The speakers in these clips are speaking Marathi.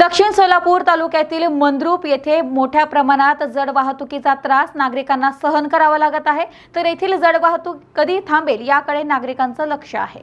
दक्षिण सोलापूर तालुक्यातील मंद्रुप येथे मोठ्या प्रमाणात जड वाहतुकीचा त्रास नागरिकांना सहन करावा लागत आहे. तर येथील जड वाहतूक कधी थांबेल याकडे नागरिकांचं लक्ष आहे.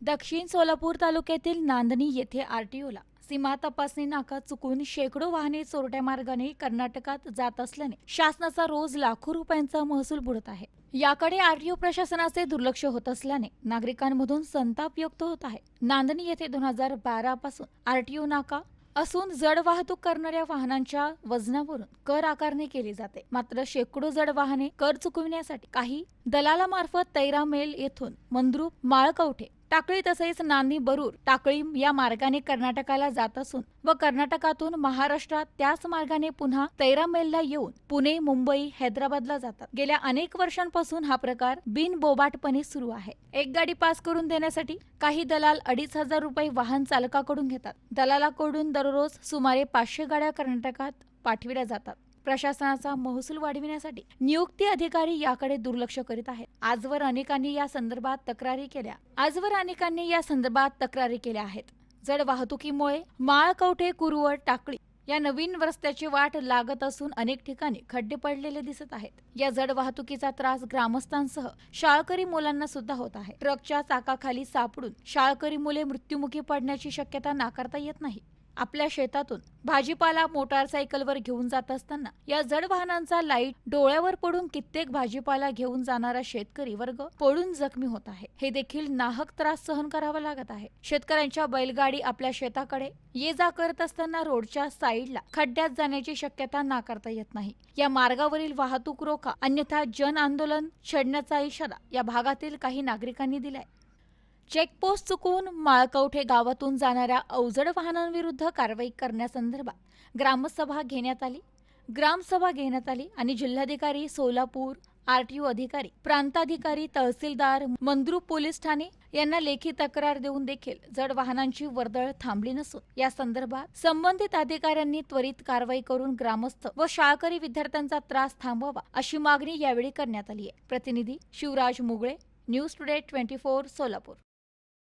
दक्षिण सोलापूर तालुक्यातील नांदणी येथे आरटीओला सीमा तपासणी नाका चुकून शेकडो वाहने चोरट्या मार्गाने कर्नाटकात जात असल्याने शासनाचा रोज लाखो रुपयांचा महसूल बुडत आहे. याकडे आरटीओ प्रशासनाचे दुर्लक्ष होत असल्याने नागरिकांमधून संताप व्यक्त होत आहे. नांदणी येथे दोन हजार बारा पासून आरटीओ नाका असून जड वाहतूक करणाऱ्या वाहनांच्या वजनावरून कर आकारणी केली जाते. मात्र शेकडो जड वाहने कर चुकविण्यासाठी काही दलालामार्फत तैरा मेल येथून मंद्रुप माळकवठे टाकळी तसेच नांदी बरूर टाकळी या मार्गाने कर्नाटकाला जात असून व कर्नाटकातून महाराष्ट्रात त्याच मार्गाने पुन्हा तैरामेलला येऊन पुणे मुंबई हैदराबादला जातात. गेल्या अनेक वर्षांपासून हा प्रकार बिनबोबाटपणे सुरू आहे. एक गाडी पास करून देण्यासाठी काही दलाल अडीच हजार रुपये वाहन चालकाकडून घेतात. दलालाकडून दररोज सुमारे पाचशे गाड्या कर्नाटकात पाठविल्या जातात. प्रशासनाचा महसूल वाढविण्यासाठी नियुक्ती अधिकारी याकडे दुर्लक्ष करीत आहेत. आजवर अनेकांनी या संदर्भात तक्रारी केल्या. आजवर अनेकांनी या संदर्भात तक्रारी केल्या आहेत. जड वाहतुकीमुळे माळकवठे कुरुवड टाकळी या नवीन रस्त्याची वाट लागत असून अनेक ठिकाणी खड्डे पडलेले दिसत आहेत. या जड वाहतुकीचा त्रास ग्रामस्थांसह शाळकरी मुलांना सुद्धा होत आहे. ट्रकच्या चाकाखाली सापडून शाळकरी मुले मृत्युमुखी पडण्याची शक्यता नाकारता येत नाही. आपल्या शेतातून. भाजीपाला मोटारसायकलवर घेऊन जात असताना या जड वाहनांचा लाइट डोळ्यावर पडून कित्येक भाजीपाला घेऊन जाणारा शेतकरी वर्ग पडून जखमी होत आहे. हे देखील नाहक त्रास सहन करावा लागत आहे. शेतकऱ्यांच्या बैलगाडी आपल्या शेताकडे ये जा करत असताना रोडच्या साईडला खड्ड्यात जाण्याची शक्यता नाकारता येत नाही. या मार्गावरील वाहतूक रोखा अन्यथा जन आंदोलन छेडण्याचा इशारा या भागातील काही नागरिकांनी दिलाय. चेकपोस्ट चुकवून माळकवठे गावातून जाणाऱ्या अवजड वाहनांविरुद्ध कारवाई करण्यासंदर्भात ग्रामसभा घेण्यात आली. ग्रामसभा घेण्यात आली आणि जिल्हाधिकारी सोलापूर आरटीओ अधिकारी प्रांताधिकारी तहसीलदार मंद्रुप पोलीस ठाणे यांना लेखी तक्रार देऊन देखील जड वाहनांची वर्दळ थांबली नसून या संदर्भात संबंधित अधिकाऱ्यांनी त्वरित कारवाई करून ग्रामस्थ व शाळकरी विद्यार्थ्यांचा त्रास थांबवावा अशी मागणी यावेळी करण्यात आली आहे. प्रतिनिधी Shivraj Mugale news today twenty four Solapur.